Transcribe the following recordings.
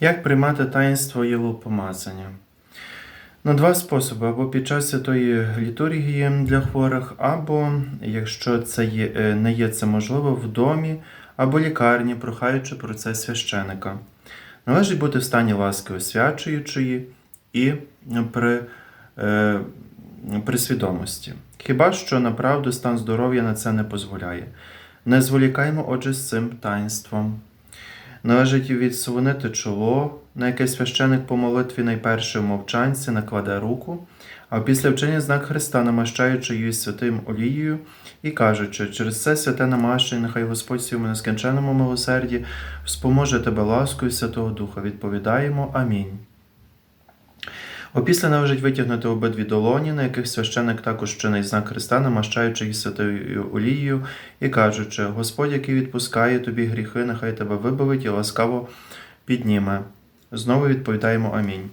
Як приймати таїнство єлопомазання? На два способи: або під час святої літургії для хворих, або, якщо це є, е, не є це можливо, в домі або лікарні, прохаючи про це священика. Належить бути в стані ласки освячуючої і при, е, при свідомості. Хіба що направду стан здоров'я на це не дозволяє. Не зволікаймо, отже, з цим таїнством. Належить відсунути чоло, на яке священик по молитві найперше в мовчанці накладе руку, а після вчення знак Христа, намащаючи її святим олією і кажучи, через це святе намащення, нехай Господь своєму нескінченному милосерді споможе тебе ласкою Святого Духа. Відповідаємо Амінь. Опісля належить витягнути обидві долоні, на яких священик також чинить знак Христа, намащаючи їх святою олією і кажучи: Господь, який відпускає тобі гріхи, нехай тебе вибавить і ласкаво підніме. Знову відповідаємо Амінь.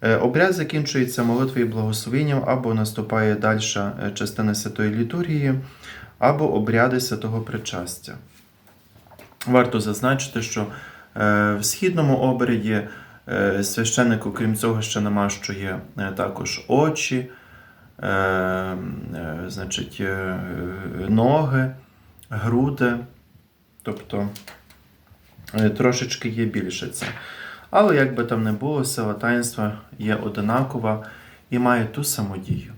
Е, Обряд закінчується молитвою і благословенням, або наступає далі частина святої літургії, або обряди святого причастя. Варто зазначити, що е, в східному обряді е, священник, окрім цього, ще нема, що є також очі, е, е, значить, е, ноги, груди, тобто е, трошечки є більше це. Але як би там не було, сила таїнства є одинакова і має ту саму дію.